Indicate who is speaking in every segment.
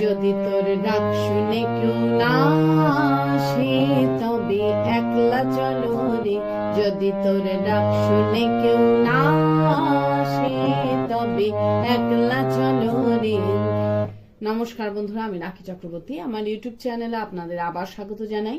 Speaker 1: যদি তোর ডাক শুনে কেউ না আসে, তবে একলা চলো রে। যদি তোর ডাক শুনে কেউ না আসে, তবে একলা চলো রে। নমস্কার বন্ধুরা, আমি রাখি চক্রবর্তী। আমার ইউটিউব চ্যানেলে আপনাদের আবার স্বাগত জানাই।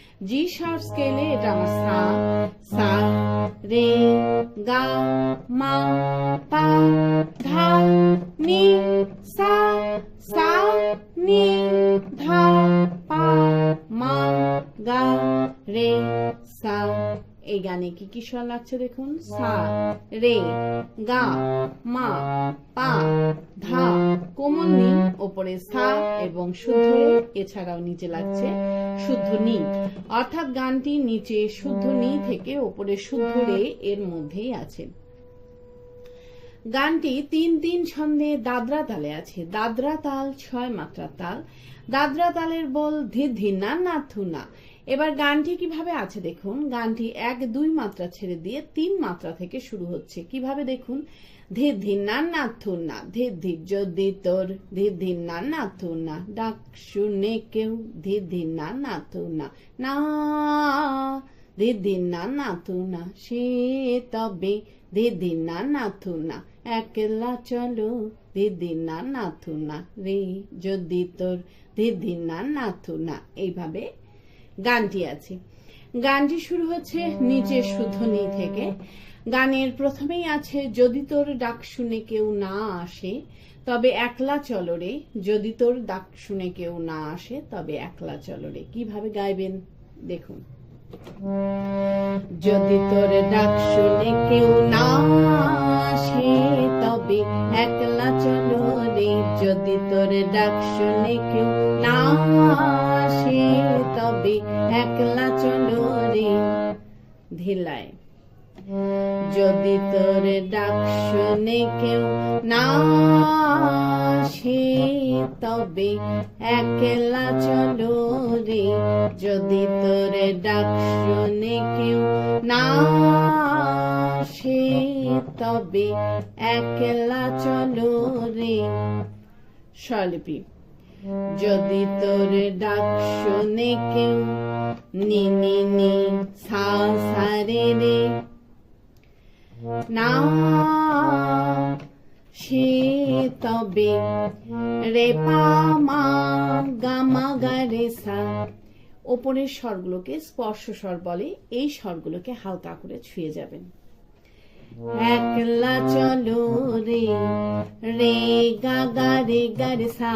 Speaker 1: জি শার্প স্কেলে এটা আমার সা। সা, রে, গা, মা, পা, ধা, নি, সা সা, নি, ধা, পা, মা, গা, রে, সা। এই গানে কি কি স্বর লাগছে দেখুন? সা রে গা মা পা ধা কোমল নি ওপরে সা এবং শুদ্ধ রে এছাড়াও নিচে লাগছে শুদ্ধ নি অর্থাৎ গানটি নিচে শুদ্ধ নি থেকে ওপরে শুদ্ধ রে এর মধ্যেই আছে। গানটি তিন তিন ছন্দে দাদরা তালে আছে। দাদরা তাল ছয় মাত্রা তাল। দাদরা তালের বল ধি ধিনা না থুনা এবার গানটি কীভাবে আছে দেখুন। গানটি এক, দুই মাত্রা ছেড়ে দিয়ে তিন মাত্রা থেকে শুরু হচ্ছে। কীভাবে দেখুন? ধি ধিনা না। থুনা ধি ধি যদি তোর ধি ধিনা না। থুনা ডাক শুনে কেউ ধি ধিনা না। থুনা না দিদি না নাথু না। সে তবে দিদি না নাথু না। একলা চলো দিদি না নাথু না। রে যদি তোর দিদি না নাথু না। এইভাবে গানটি আছে। গানটি শুরু হচ্ছে নিচে শুদ্ধনি থেকে। গানের প্রথমেই আছে, যদি তোর ডাক শুনে কেউ না আসে, তবে একলা চলো রে। যদি তোর ডাক শুনে কেউ না আসে, তবে একলা চলো রে। কীভাবে গাইবেন? দেখুন। যদি তোর ডাক শুনে কেউ না আসে, তবে একলা চলো রে। যদি তোর ডাক শুনে কেউ না আসে তবে একলা চলো রে যদি তোর ডাক শুনে কেউ না তবে একলা চলো যদি তোর ডাক শুনে কেউ না তবে একলা চলো রে স্বরলিপি। যদি তোর ডাক শুনে কেউ নি নি নি, সা রে না, সে তবে রে, পা, মা, গা, মা সা, ওপরের স্বরগুলোকে স্পর্শ স্বর বলে, এই স্বরগুলোকে হালকা করে ছুঁয়ে যাবেন। একলা চলো রে রে, গা গা, রে গা, রে, সা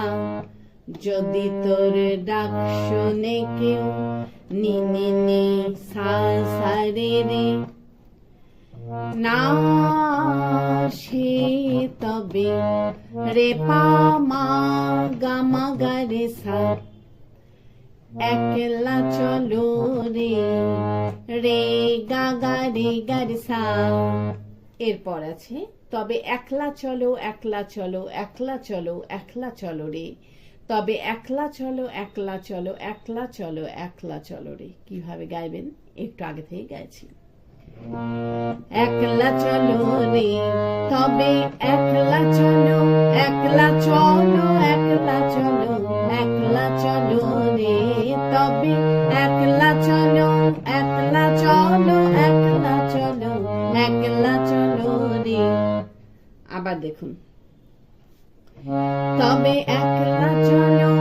Speaker 1: যদি তোর ডাক শুনে কেউ নি নি সা সা রে রে, না সে তবে রে পা মা গা মা গা রে সা। একলা চলো রে রে গা গা রে গা রে সা। এরপর আছে, তবে একলা চলো একলা চলো একলা চলো একলা চলো রে। তবে একলা চলো একলা চলো একলা চলো একলা চলো রে। কীভাবে গাইবেন? একটু আগে থেকে গাইছি। একলা চলো রে, তবে একলা চলো একলা চলো একলা চলো একলা চলো রে। তবে একলা চলো একলা চলো একলা চলো একলা চলো রে। আবার দেখুন। তবে একলা চলো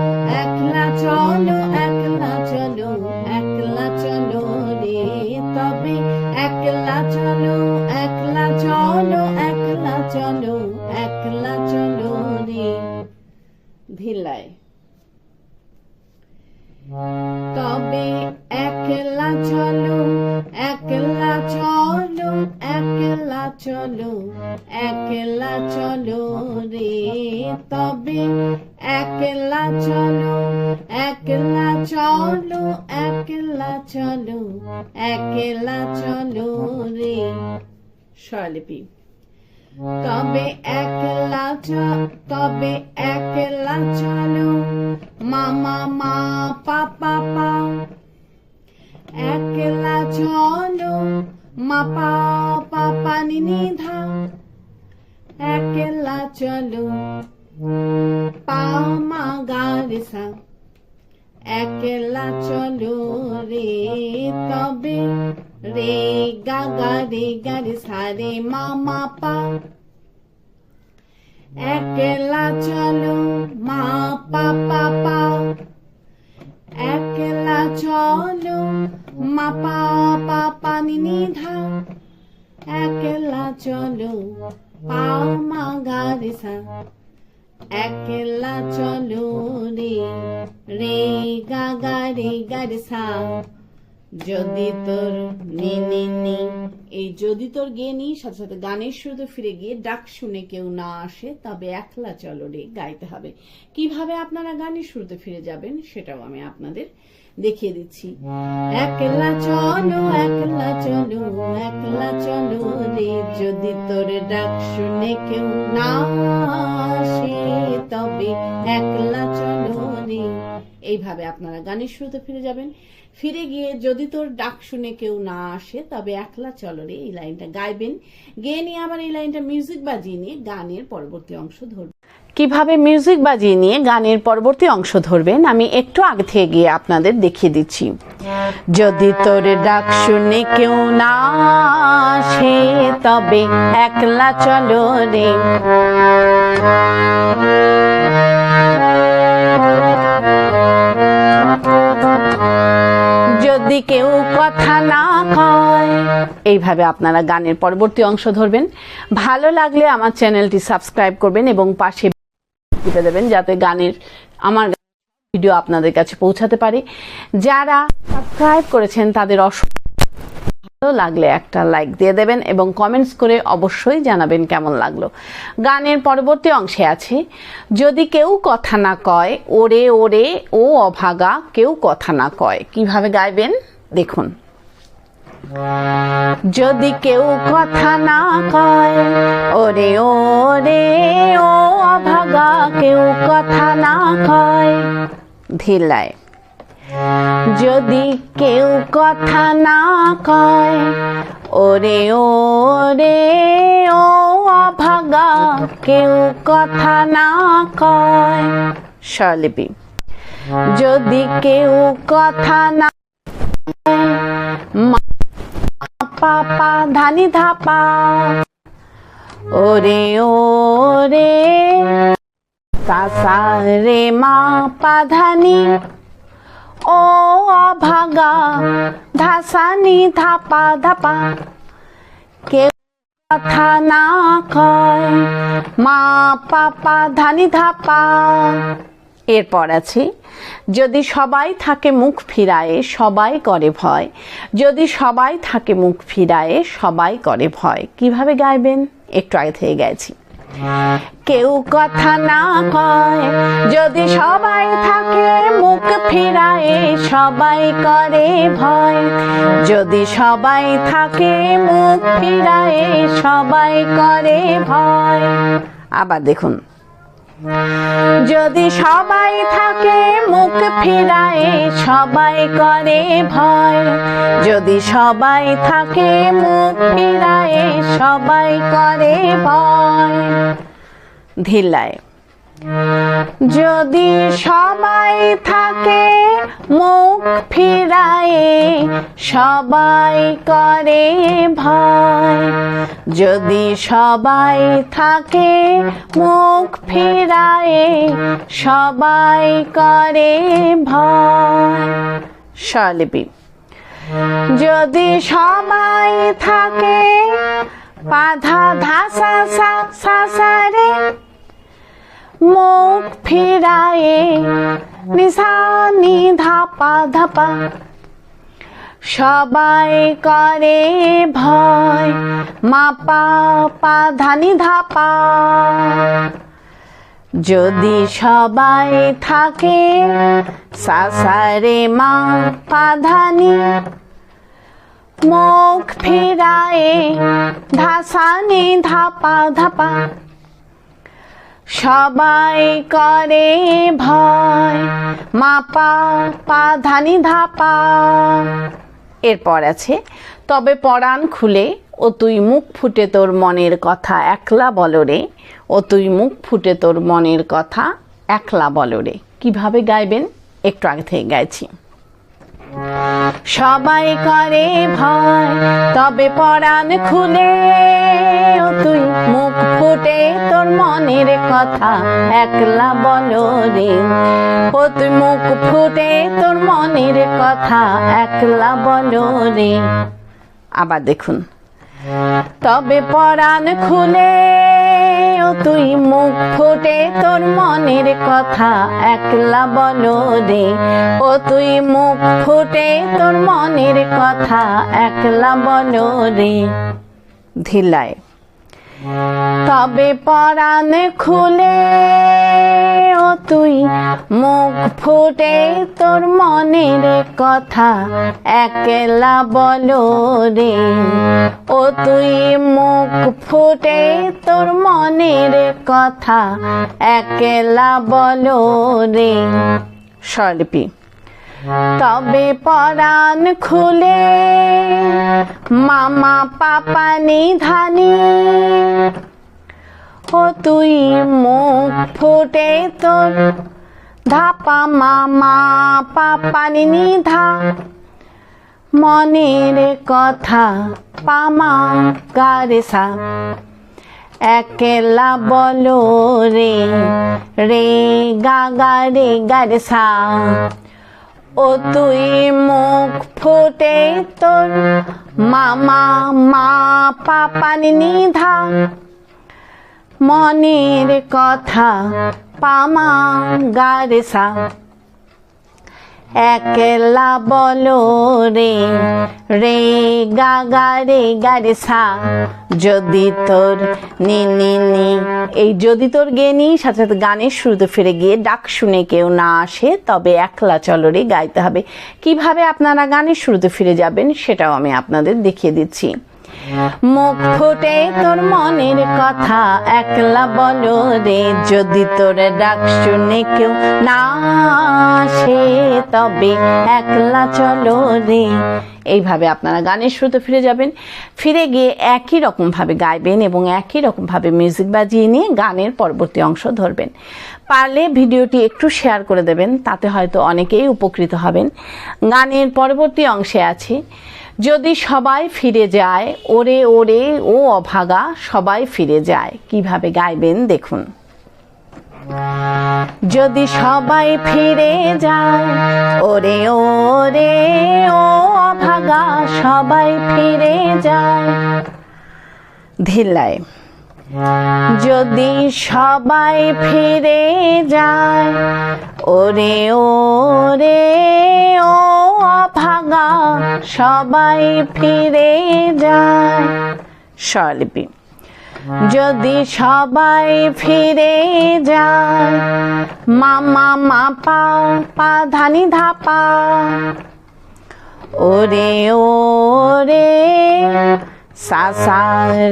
Speaker 1: একলা চলো একলা চলো একলা চলো রে। তবে একলা চলো একলা চলো একলা চলো একলা চলো রে। ধিলায় তবে একলা চলো একলা চলো একলা চলো একলা চলো তবে একলা চলো একলা চলো একলা চলো একলা চলো রে। স্বরলিপি। তবে একলা তবে একলা চলো, মামা, মা, পাপা, পা। একলা চলো, মা, পা, পাপা নিনি ধা একলা চলো পা মা গা একলা চলো রে, তবে রে গা গা রে রে সা মা মা পা। একলা চলো মা পা পা পা। একলা চলো মা পা পা পা নি নি একলা চলো পা মা গা একলা চলো রে রে রে গা যদি তোর নি নি নি, এই যদি তোর গে, নি, সাথে সাথে গানের শুরুতে ফিরে গিয়ে ডাক শুনে কেউ না আসে, তবে একলা চলো রে, গাইতে হবে। কীভাবে আপনারা গানের শুরুতে ফিরে যাবেন, সেটাও আমি আপনাদের দেখিয়ে দিচ্ছি। একলা চলো একলা চলো একলা চলো রে, যদি তোর ডাক শুনে কেউ না আসে, তবে একলা চলো রে। এইভাবে আপনারা গানের শুরুতে ফিরে যাবেন। ফিরে গিয়ে যদি তোর ডাক শুনে কেউ না আসে, তবে একলা চলো রে এই লাইনটা গাইবেন। গেয়ে নিয়ে আবার এই লাইনটা মিউজিক বাজিয়ে নিয়ে গানের পরবর্তী অংশ ধরবেন। কীভাবে মিউজিক বাজিয়ে নিয়ে গানের পরবর্তী অংশ ধরবেন, আমি একটু আগে থেকে গিয়ে আপনাদের দেখিয়ে দিচ্ছি। যদি তোর ডাক শুনে কেউ না আসে, তবে একলা চলো রে যদি কেউ কথা না কয়। এইভাবে আপনারা গানের পরবর্তী অংশ ধরবেন। ভালো লাগলে আমার চ্যানেলটি সাবস্ক্রাইব করবেন এবং পাশে টিপে দেবেন যাতে গানের, আমার ভিডিও আপনাদের কাছে পৌঁছাতে পারে। যারা সাবস্ক্রাইব করেছেন তাদের অসংখ্য লাগলে একটা লাইক দিয়ে দেবেন এবং কমেন্টস করে অবশ্যই জানাবেন কেমন লাগল। গানের পরবর্তী অংশে আছে। যদি কেউ কথা না কয়, ওরে ওরে, ও অভাগা, কেউ কথা না কয়, কীভাবে গাইবেন? দেখুন। যদি কেউ কথা না কয়, ওরে ওরে, ও অভাগা, কেউ কথা না কয় ধিলায় যদি কেউ কথা না কয়, ওরে ওরে, ও অভাগা, কেউ কথা না কয়। স্বরলিপি। যদি কেউ কথা না পাপা, ধানি, ধাপা, ওরে ওরে সাসা রে মা পাধানি ও অভাগা ধাসানি ধাপা ধাপা কেউ কথা না কয় মা পাপা ধানি ধাপা এরপর আছে যদি সবাই থাকে মুখ ফিরায়ে সবাই করে ভয় যদি সবাই থাকে মুখ ফিরায়ে সবাই করে ভয় কীভাবে গাইবেন একটু আগে থেকে গেছি কেউ কথা না কয়, যদি সবাই থাকে মুখ ফেরায়, সবাই করে ভয়। যদি সবাই থাকে মুখ ফেরায়, সবাই করে ভয়। আবার দেখুন। যদি সবাই থাকে মুখ ফিরায়, সবাই করে ভয়। যদি সবাই থাকে মুখ ফিরায়, সবাই করে ভয়। ধিলায় যদি সবাই থাকে মুখ ফিরায়ে, সবাই করে ভয়। যদি সবাই থাকে মুখ ফিরায়ে, সবাই করে ভয়। স্বরলিপি যদি সবাই থাকে পাধা ধাসা সা সা সা রে মুখ ফিরায়ে নিশানি ধাপা ধাপা। সবাই করে ভয়, মাপা পা ধানি ধাপা। যদি সবাই থাকে সাসারে মা পাধানি, মুখ ফিরায়ে ধাসানি ধাপা ধাপা। সবাই করে ভয় মাপা পা ধানি ধাপা। এরপর আছে, তবে পরাণ খুলে, ও তুই মুখ ফুটে তোর মনের কথা একলা বলরে ও তুই মুখ ফুটে তোর মনের কথা একলা বলরে কীভাবে গাইবেন? একটু আগে থেকে গাইছি। সবাই করে ভয়, তবে পরাণ খুলে তুই মুখ ফুটে তোর মনের কথা। একলা বলো রে, ও তুই মুখ ফুটে তোর মনের কথা। একলা বলো রে। আবার দেখুন। তবে পরাণ খুলে ও তুই মুখ ফুটে তোর মনের কথা, একলা বলো রে। ও তুই মুখ ফুটে তোর মনের কথা, একলা বলো রে। ধিলায় তবে পরাণ খুলে ও তুই মুখ ফুটে তোর মনের কথা একলা বলো রে। ও তুই মুখ ফুটে তোর মনের কথা একলা বল রে। স্বরলিপি। তবে পরাণ খুলে মামা পাপা নিধানি। ও তুই মুখ ফুটে তোর ধাপা মামা পাপা নিধা। মনের কথা পামা গারে সা একলা বলো রে রে গা গা রে গারে সা ও তুই মুখ ফুটে তোর মামা মা পাপান নিধা। মনের কথা পামা গারেসা একলা বলো রে রে গা গা রে সা যদি তোর নি নি নি। এই যদি তোর গে নি সাথে সাথে গানের শুরুতে ফিরে গিয়ে ডাক শুনে কেউ না আসে, তবে একলা চলো রে, গাইতে হবে। কীভাবে আপনারা গানের শুরুতে ফিরে যাবেন, সেটাও আমি আপনাদের দেখিয়ে দিচ্ছি। মুখ ফুটে তোর মনের কথা একলা বলো রে, যদি তোর ডাক শুনে কেউ না আসে তবে একলা চলো রে। এইভাবে আপনারা গানের শুরুতে ফিরে যাবেন। ফিরে গিয়ে একই রকমভাবে গাইবেন এবং একই রকমভাবে মিউজিক বাজিয়ে নিয়ে গানের পরবর্তী অংশ ধরবেন। পারলে ভিডিওটি একটু শেয়ার করে দেবেন, তাতে হয়তো অনেকেই উপকৃত হবেন। গানের পরবর্তী অংশে আছে। যদি সবাই ফিরে যায়, ওরে ওরে, ও অভাগা, সবাই ফিরে যায়। কীভাবে গাইবেন? দেখুন। যদি সবাই ফিরে যায়, ওরে ওরে, ও অভাগা, সবাই ফিরে যায়। ধিল্লায়। যদি সবাই ফিরে যায়, ওরে ওরে, ও অভাগা, সবাই ফিরে যায়। স্বরলিপি। যদি সবাই ফিরে যায়, মামা, মাপা, পা, ধানি, ধাপা, ওরে ওরে সাসা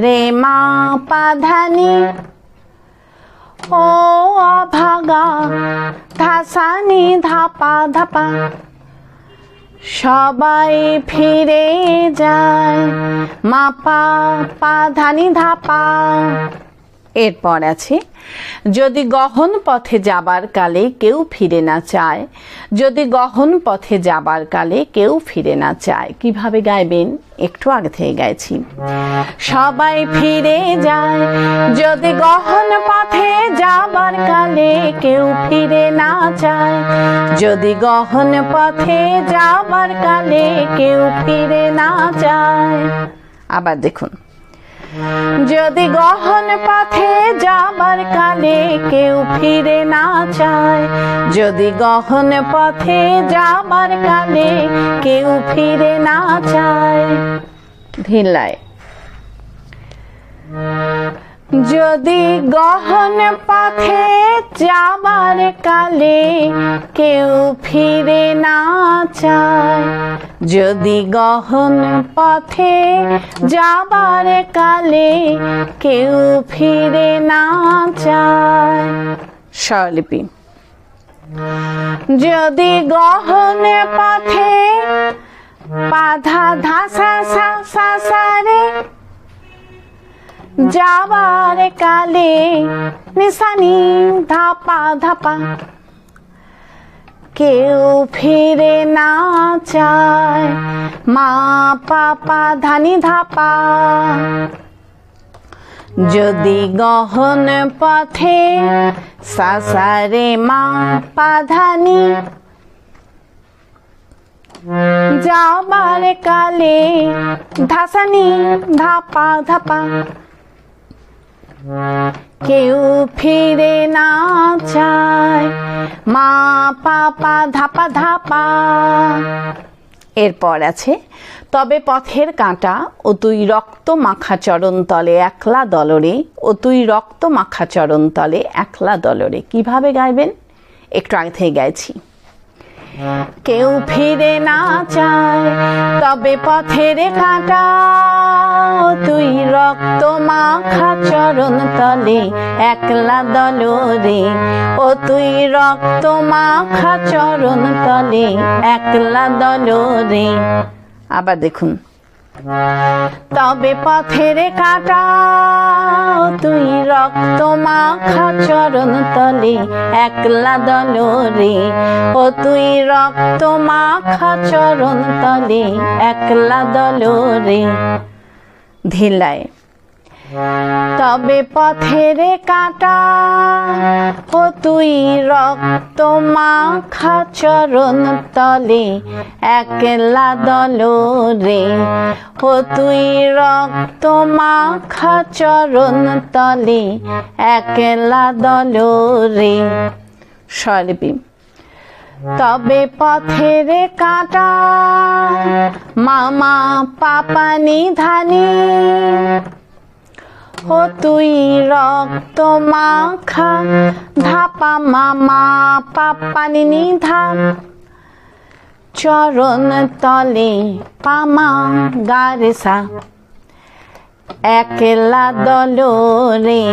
Speaker 1: রে মা পাধানি। ও অভাগা, ধাসানি ধাপা ধাপা। সবাই ফিরে যায় মাপা পাধানি ধাপা। এরপর আছে, যদি গহন পথে যাবার কালে কেউ ফিরে না চায়, যদি গহন পথে যাবার কালে কেউ ফিরে না চায়, কীভাবে গাইবেন? একটু আগে থেকে গাইছি। সবাই ফিরে যায়, যদি গহন পথে যাবার কালে কেউ ফিরে না চায়, যদি গহন পথে যাবার কালে কেউ ফিরে না চায়। আবার দেখুন। যদি গহন পথে যাবার কালে কেউ ফিরে না চায়, যদি গহন পথে যাবার কালে কেউ ফিরে না চায়। ধিল্লায় যদি গহন পথে যাবার কালে কেউ ফিরে না চায়, যদি গহন পথে যাবার কালে কেউ ফিরে না চায়। স্বরলিপি। যদি গহন পথে বাধা ধাসা যাবার কালে নিশানি ধাপা ধাপা। কেউ ফিরে না চায় মা পাপা ধানি ধাপা। যদি গহন পথে সাসারে মা পাধানি যাবার কালে ধাসানি ধাপা ধাপা। কেউ ফিরে না চায়। মা, পাপা, ধাপা ধাপা। এরপর আছে, তবে পথের কাঁটা ও তুই রক্ত মাখা চরণ তলে একলা দলরে, ও তুই রক্ত মাখা চরণ তলে একলা দলরে। কীভাবে গাইবেন? একটু আগে থেকে গাইছি। কেউ ফিরে না চায়, তবে পথের কাঁটা তুই রক্ত মাখা চরণ তলে, একলা দলরে ও তুই রক্ত মাখা চরণ তলে, একলা দলরে আবার দেখুন। তবে পথের কাটা তুই রক্ত মাখা চরণ তলে, একলা দলরে। ও তুই রক্ত মাখা চরণ তলে, একলা দলরে। ধিলায় তবে পথের কাটা ও তুই রক্ত মাখা চরণ তলে একলা দল রে। ও তুই রক্ত মাখা চরণ তলে একলা দল রে। সরবি তবে পথের কাটা মামা পাপানি ধানি ও তুই রক্ত মাখা, ধাপা মামা পাপানি নিধা। চরণ তলে পামা গারেসা। একলা দল রে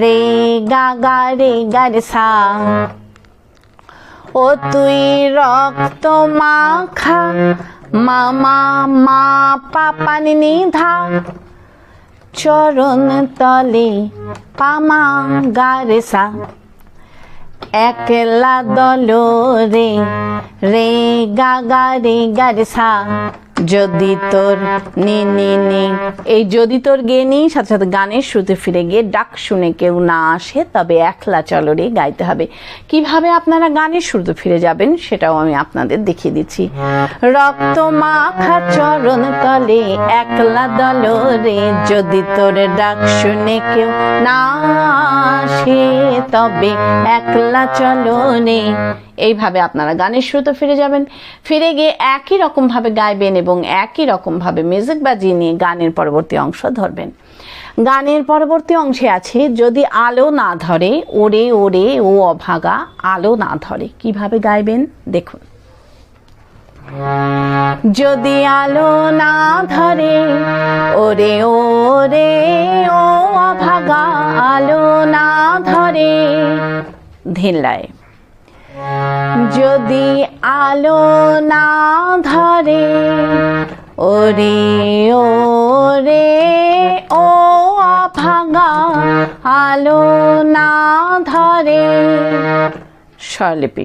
Speaker 1: রে গা গা রে গারেসা। ও তুই রক্ত মাখা, মামা, মা পাপানি নিধা। চরণ তলে পামা একলা দল রে রে গা গা রে গারেসা। যদি তোর নি নি নি। এই যদি তোর গে নেই সাথে সাথে গানের শুরুতে ফিরে গিয়ে ডাক শুনে কেউ না আসে, তবে একলা চলরে গাইতে হবে। কীভাবে আপনারা গানের শুরুতে ফিরে যাবেন, সেটাও আমি আপনাদের দেখিয়ে দিচ্ছি। রক্ত মাখা চরণ তলে একলা দল রে যদি তোর ডাক শুনে কেউ না আসে, তবে একলা চলনে এইভাবে আপনারা গানের শুরুতে ফিরে যাবেন। ফিরে গিয়ে একই রকমভাবে গাইবেন এবং একই রকমভাবে মিউজিক বাজিয়ে নিয়ে গানের পরবর্তী অংশ ধরবেন। গানের পরবর্তী অংশে আছে, যদি আলো না ধরে, ওরে ওরে, ও অভাগা, আলো না ধরে, কীভাবে গাইবেন? দেখুন। যদি আলো না ধরে, ওরে ওরে, ও অভাগা, আলো না ধরে ধিল্লায় যদি আলো না ধরে, ওরে ওরে, ও অভাগা, আলো না ধরে। স্বরলিপি।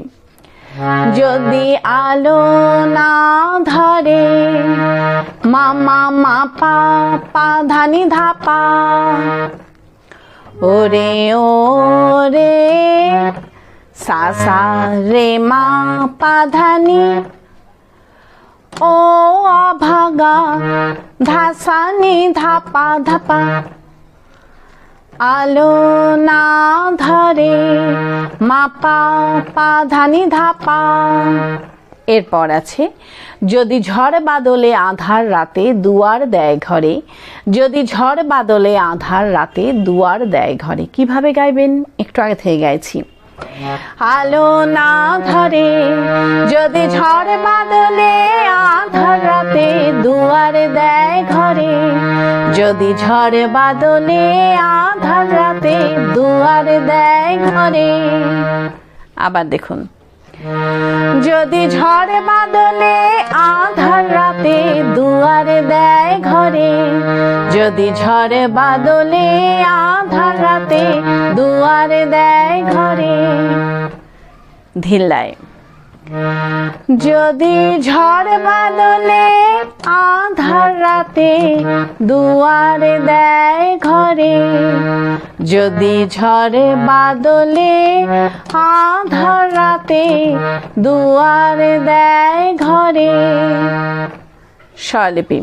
Speaker 1: যদি আলো না ধরে, মামা মা পা পা ধানি ধাপা, ওরে ওরে সা সা রে মা পাধানি। ও অভাগা ধাসানি ধাপা ধাপা। আলো না ধরে মাপা পাধানি ধাপা।
Speaker 2: এরপর আছে, যদি ঝড় বাদলে আধার রাতে দুয়ার দেয় ঘরে, যদি ঝড় বাদলে আধার রাতে দুয়ার দেয় ঘরে। কীভাবে গাইবেন? একটু আগে থেকে গাইছি। আলো না ধরে, যদি ঝড় বাদলে আধার রাতে দুয়ার দেয় ঘরে, যদি ঝড় বাদলে আধার রাতে দুয়ার দেয় ঘরে। আবার দেখুন। যদি ঝড় বাদলে আধার রাতে দুয়ার দেয় ঘরে, যদি ঝড় বাদলে আধার রাতে দুয়ার দেয় ঘরে। ধিল্লায়। যদি ঝড় বাদলে আধার রাতে দুয়ার দেয় ঘরে, যদি ঝড় বাদলে আধার রাতে দুয়ার দেয় ঘরে। স্বরলিপি,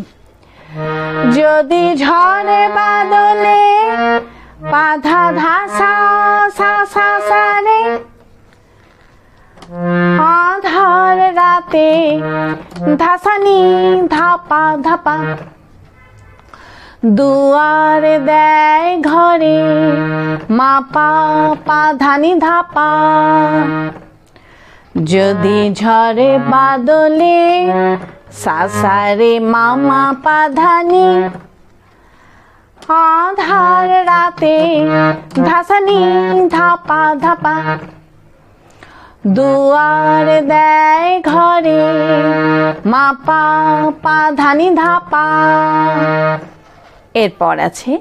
Speaker 2: যদি ঝড় বাদলে বাধা ধাসা সা সা সা রে আধার রাতে ধাসানি ধাপা ধাপা। দুয়ার দেয় ঘরে, মাপা পাধানি ধাপা। যদি ঝরে বাদলে সাসারে মামা পাধানি। আধার রাতে ধাসানি ধাপা ধাপা। দুয়ার দেয় ঘরে, মাপা পা ধানি ধাপা। এরপর আছে,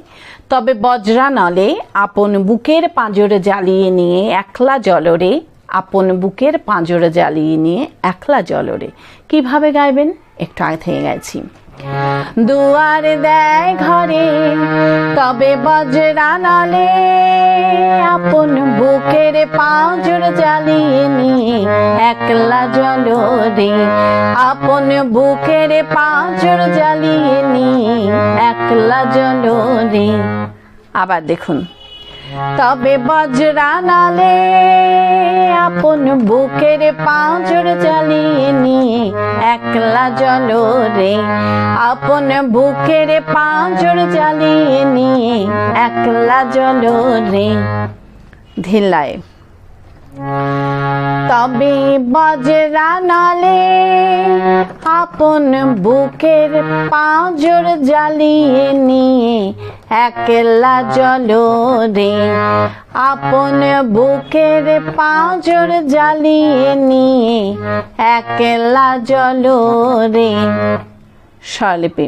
Speaker 2: তবে বজ্রা নলে আপন বুকের পাঁজর জ্বালিয়ে নিয়ে একলা জলরে, আপন বুকের পাঁজর জ্বালিয়ে নিয়ে একলা জলরে। কীভাবে গাইবেন? একটু আগে থেকে গাইছি। দুয়ার দেয় ঘরে, তবে বজ্রা নলে আপন বুকের পাঁজর জ্বালিয়ে নিয়ে একলা জলরে আপন বুকের পাঁজর জ্বালিয়ে নিয়ে একলা জলরে আবার দেখুন। তবে বজ্রা নালে আপন বুকের পাঁজর জ্বালিয়ে নিয়ে একলা জলরে আপন বুকের পাঁজর জ্বালিয়ে নিয়ে একলা জলরে ধিলায় তবে বজরা নলে আপন বুকের পাঁজর জ্বালিয়ে নিয়ে একলা জলরে আপন বুকের পাঁজর জ্বালিয়ে নিয়ে একলা জলরে স্বরলিপি।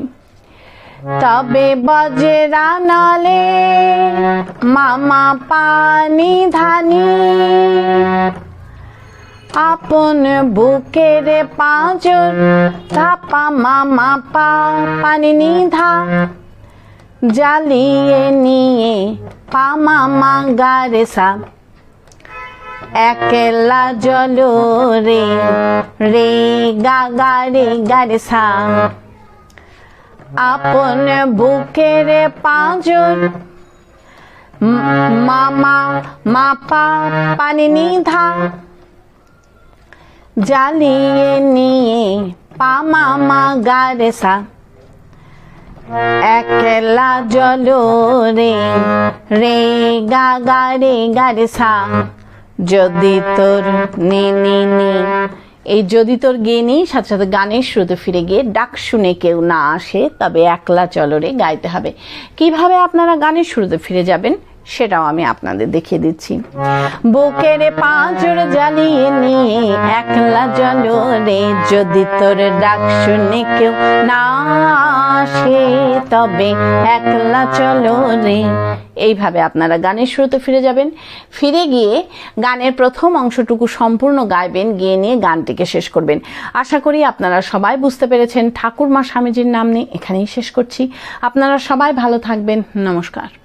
Speaker 2: তবে বজরা নলে মামা পানি ধানি। আপন বুকের পাঁচর ধাপা মামা পা পানি নিধা। জ্বালিয়ে নিয়ে পা মামা গারে সা একলা জল রে রে গা গা রে সা আপন বুকের পাঁজর মামা মাপা পানি নিধা। জ্বালিয়ে নিয়ে পা মামা গারেসা একলা জল রে রে গা গা, রে গা, রে গারেসা যদি তোর নি নি নি এই যদি তোর গেনি, সাথে সাথে গানের শুরুতে ফিরে গিয়ে ডাক শুনে কেউ না আসে, তবে একলা চলরে গাইতে হবে। কীভাবে আপনারা গানের শুরুতে ফিরে যাবেন? সেটাও আমি আপনাদের দেখিয়ে দিচ্ছি। বুকের পাঁচর জ্বালিয়ে নিয়ে একলা জলরে যদি তোর ডাক শুনে কেউ না আসে, তবে একলা চলো রে এইভাবে আপনারা গানের শুরুতে ফিরে যাবেন। ফিরে গিয়ে গানের প্রথম অংশটুকু সম্পূর্ণ গাইবেন, গিয়ে নিয়ে গানটিকে শেষ করবেন। আশা করি আপনারা সবাই বুঝতে পেরেছেন ঠাকুরমা স্বামীজির নাম নিয়ে এখানেই শেষ করছি। আপনারা সবাই ভালো থাকবেন। নমস্কার।